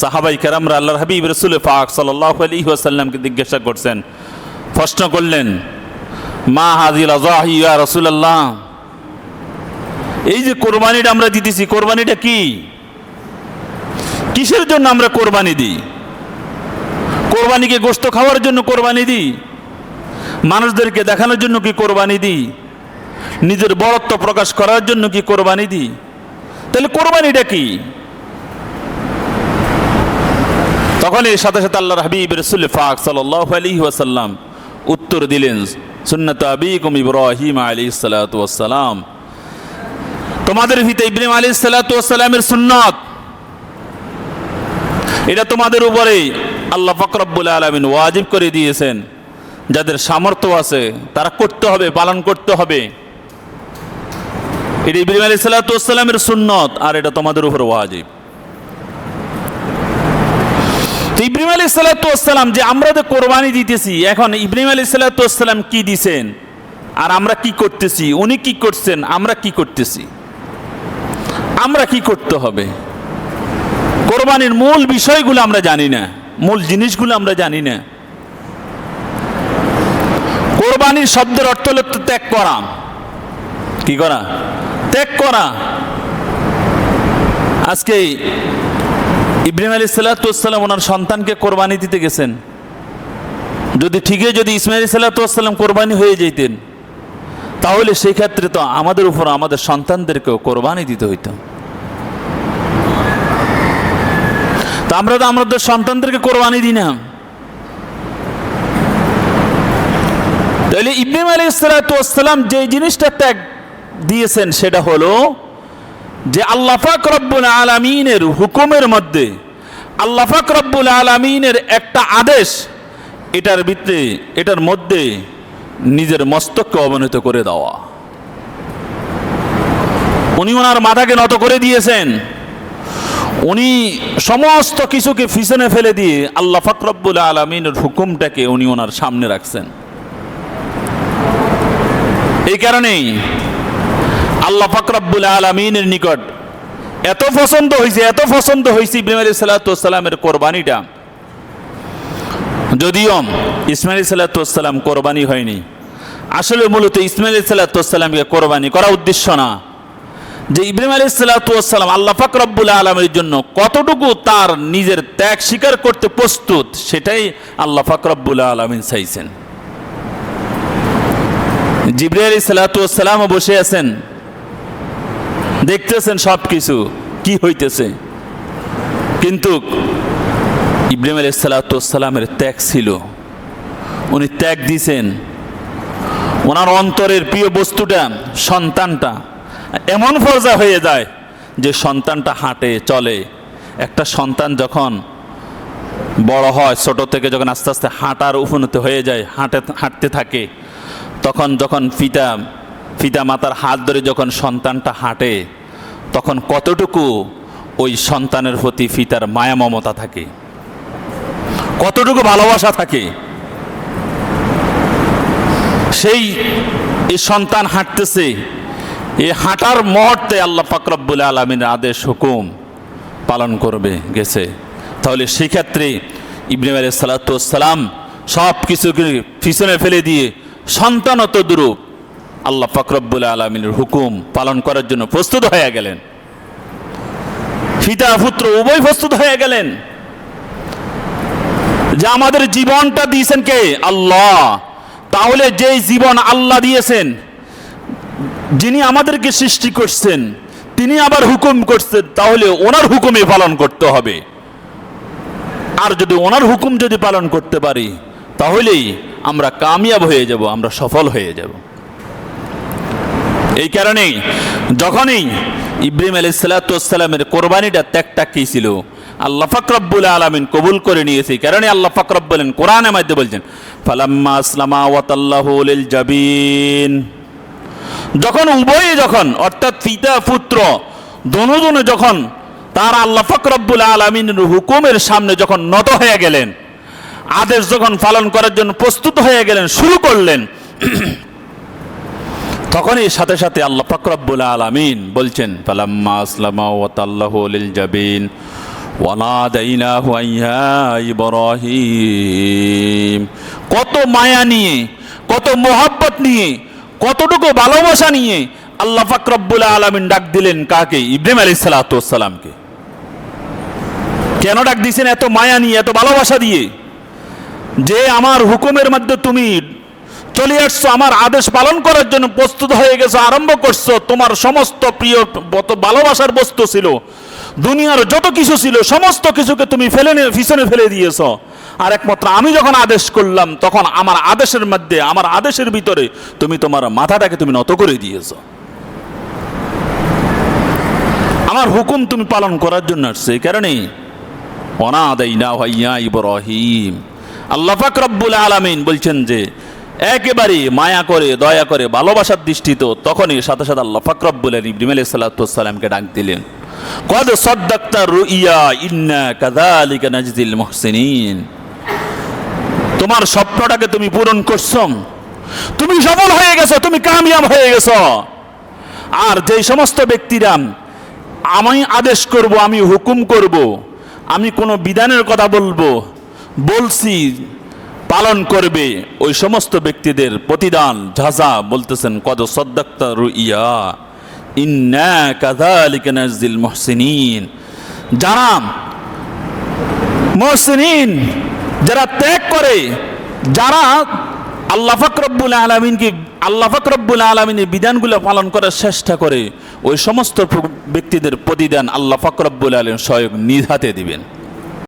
সাহাবাই কেরামরা আল্লাহর হাবিব রসুল পাক সাল্লাহ আলী আসাল্লামকে জিজ্ঞাসা করছেন, প্রশ্ন করলেন, মা হাজিল আজাহিয়া রসুল্লাহ এই যে কোরবানিটা আমরা দিতেছি, কোরবানিটা কি? কিসের জন্য আমরা কোরবানি দিই? কোরবানিকে গোস্ত খাওয়ার জন্য কোরবানি দিই? মানুষদেরকে দেখানোর জন্য কি কোরবানি দিই? নিজের বড়ত্ব প্রকাশ করার জন্য কি কোরবানি দিই? তাহলে কোরবানিটা কি? তখন এর সাথে সাথে আল্লাহর হাবিব রসুল ফাক সাল্লাহ আলী ওয়াসাল্লাম উত্তর দিলেন, সুন্নত আবিকুম ইব্রাহিম আলী সালাতাম তোমাদের ভিতরে ইব্রাহিম আলী সালাতামের সুন্নত। এটা তোমাদের উপরে আল্লাহ ফকরবুল আলমিন ওয়াজিব করে দিয়েছেন, যাদের সামর্থ্য আছে তারা করতে হবে, পালন করতে হবে। এটা ইব্রাহিম আলী সালাতামের সুন্নত আর এটা তোমাদের উপর ওয়াজিব। তো ইব্রাহিম আলী সালাতাম যে আমরা তো কোরবানি দিতেছি, এখন ইব্রাহিম আলী সালাতাম কি দিছেন? আর আমরা কি করতেছি? উনি কি করছেন? আমরা কি করতেছি? আমরা কি করতে হবে? কোরবানির মূল বিষয়গুলো আমরা জানি না। মূল জিনিসগুলো আমরা জানি না। কোরবানির শব্দের অর্থ হলো ত্যাগ করা। কি করা? ত্যাগ করা। আজকে ইব্রাহিম আলী সাল্লাতাম ওনার সন্তানকে কোরবানি দিতে গেছেন। যদি ঠিকই যদি ইসমাইল সাল্লাতাম কোরবানি হয়ে যেতেন, তাহলে সেই ক্ষেত্রে তো আমাদের উপর আমাদের সন্তানদেরকেও কোরবানি দিতে হইতো। তা আমরা তো আমাদের সন্তানদেরকে কোরবানি দিই না। তাহলে ইব্রাহিম আলী সাল্লাতাম যে জিনিসটা ত্যাগ দিয়েছেন, সেটা হলো যে আল্লাফাক রব্বুল আলমিনের হুকুমের মধ্যে আল্লাফাক রব্বুল আলমিনের একটা আদেশ, এটার ভিতরে এটার মধ্যে নিজের মস্তককে অবনত করে দেওয়া। উনি ওনার মাথাকে নত করে দিয়েছেন। উনি সমস্ত কিছুকে পিছনে ফেলে দিয়ে আল্লাহ ফাকরব্বুল আলমিনের হুকুমটাকে উনি ওনার সামনে রাখছেন। এই কারণেই আল্লাহ ফাকরাবুল আলমিনের নিকট এত পছন্দ হয়েছে এত পছন্দ হয়েছে ইব্রাহিম আলী সাল্লাতামের কোরবানিটা। যদিও ইসমাইল সাল্লাতাম কোরবানি হয়নি। আসলে মূলত ইসমাইল সাল্লাতামকে কোরবানি করা উদ্দেশ্য না। যে ইব্রাহিম আলী সাল্লাতাম আল্লাহ ফাকরাবুল আলমের জন্য কতটুকু তার নিজের ত্যাগ স্বীকার করতে প্রস্তুত, সেটাই আল্লাহ ফাকরাবুল আলমিন চাইছেন। জিব্রাহ আলী সাল্লাতামও বসে আছেন। দেখতেছেন সব কিছু কি হইতেছে? কিন্তু ইব্রাহিম আলী সাল্লাতামের ত্যাগ ছিল। উনি ত্যাগ দিছেন। ওনার অন্তরের প্রিয় বস্তুটা, সন্তানটা, এমন ফরজা হয়ে যায় যে সন্তানটা হাঁটে, চলে। একটা সন্তান যখন বড় হয়, ছোট থেকে যখন আস্তে আস্তে হাঁটার উপনীত হয়ে যায়, হাঁটে, হাঁটতে থাকে, তখন যখন পিতা পিতা মাতার হাত ধরে যখন সন্তানটা হাঁটে, তখন কতটুকু ওই সন্তানের প্রতি পিতার মায়া মমতা থাকে? কতটুকু ভালোবাসা থাকে? সেই সন্তান হাঁটতেছে এই হাঁটার মুহূর্তে আল্লাহ ফাকরবুল আলমিনের আদেশ, হুকুম পালন করবে, গেছে। তাহলে সেক্ষেত্রে ইবনে আলী সালাতাম সব কিছুকে পিছনে ফেলে দিয়ে সন্তানত দুরূপ আল্লাহ ফকরবুল আলমিনের হুকুম পালন করার জন্য প্রস্তুত হয়ে গেলেন। পিতা, পুত্র উভয় প্রস্তুত হয়ে গেলেন। যে আমাদের জীবনটা দিয়েছেন কে? আল্লাহ। তাহলে যেই জীবন আল্লাহ দিয়েছেন, যিনি আমাদেরকে সৃষ্টি করছেন, তিনি আবার হুকুম করছেন, তাহলে ওনার হুকুমে পালন করতে হবে। আর যদি ওনার হুকুম যদি পালন করতে পারি, তাহলেই আমরা কামিয়াব হয়ে যাব, আমরা সফল হয়ে যাব। এই কারণেই যখনই ইব্রাহিম আলী সাল্লাতামের কোরবানিটা ত্যাগটা কি ছিল? আল্লাহ ফাকরবুল আলমিন কবুল করে নিয়েছে। কারণে আল্লাহ ফাকরব বলেন কোরআনের মধ্যে বলছেন, ফালাম্মা আসলামা জাবিন। যখন উভয়ে যখন, অর্থাৎ পিতা, পুত্র দনুজনে যখন তার আল্লাহ ফকরব্বুল আলমিনের হুকুমের সামনে যখন নত হয়ে গেলেন, আদেশ যখন পালন করার জন্য প্রস্তুত হয়ে গেলেন, শুরু করলেন তখনই সাথে সাথে আল্লাহ ফকরব্বুল আলমিন বলছেন জাবিন কত মায়া নিয়ে, কত মোহাব্বত নিয়ে, কতটুকু ভালোবাসা নিয়ে আল্লাহ ফাকরব্বুল আলমিন ডাক দিলেন কাকে? ইব্রাহিম আলী সালাতামকে কেন ডাক দিয়েছেন এত মায়া নিয়ে, এত ভালোবাসা দিয়ে? যে আমার হুকুমের মধ্যে তুমি চলে আসছো, আমার আদেশ পালন করার জন্য প্রস্তুত হয়ে গেছো, আরম্ভ করছ। তোমার সমস্ত প্রিয় ভালোবাসার বস্তু ছিল। দুনিয়ার যত কিছু ছিল, সমস্ত কিছুকে তুমি ফেলে পিছনে ফেলে দিয়েছ। আর একমাত্র আমি যখন আদেশ করলাম, তখন আমার আদেশের মধ্যে, আমার আদেশের ভিতরে তুমি তোমার মাথাটাকে তুমি নত করে দিয়েছ। আমার হুকুম তুমি পালন করার জন্য আসছে, এই কারণে। অনাদাইনা ভাইয়া ইব্রাহিম। আল্লাহ পাক রব্বুল আলামিন বলছেন যে একেবারে মায়া করে, দয়া করে, ভালোবাসার দৃষ্টিতে তখনই সাথে সাথে আল্লাহ পাক রব্বুল আলামিন ইব্রাহিম সালামকে ডাক দিলেন। কদ সাদ্দাকতা রুইয়া ইন্না কাযালিকা নাজজিল মুহসিনিন। তোমার স্বপ্নটাকে তুমি পূরণ করছ। তুমি সফল হয়ে গেছো, তুমি কামিয়াব হয়ে গেছো। আর যে সমস্ত ব্যক্তিরা আমি আদেশ করব, আমি হুকুম করব, আমি কোনো বিধানের কথা বলব, বলছি পালন করবে। ওই সমস্ত ব্যক্তিদের প্রতিদান ঝাঁঝা বলতেছেন, কদ সদ্দাক্তা ইয়া ইন্না যারা মহসিনিন, যারা ত্যাগ করে, যারা আল্লাহ ফাকরব্বুল আলমিনকে, আল্লাহ ফাকরব্বুল আলমিনের বিধানগুলো পালন করার চেষ্টা করে, ওই সমস্ত ব্যক্তিদের প্রতিদান আল্লাহ ফাকরব্বুল আলম স্বয়ং নিজ হাতে দিবেন।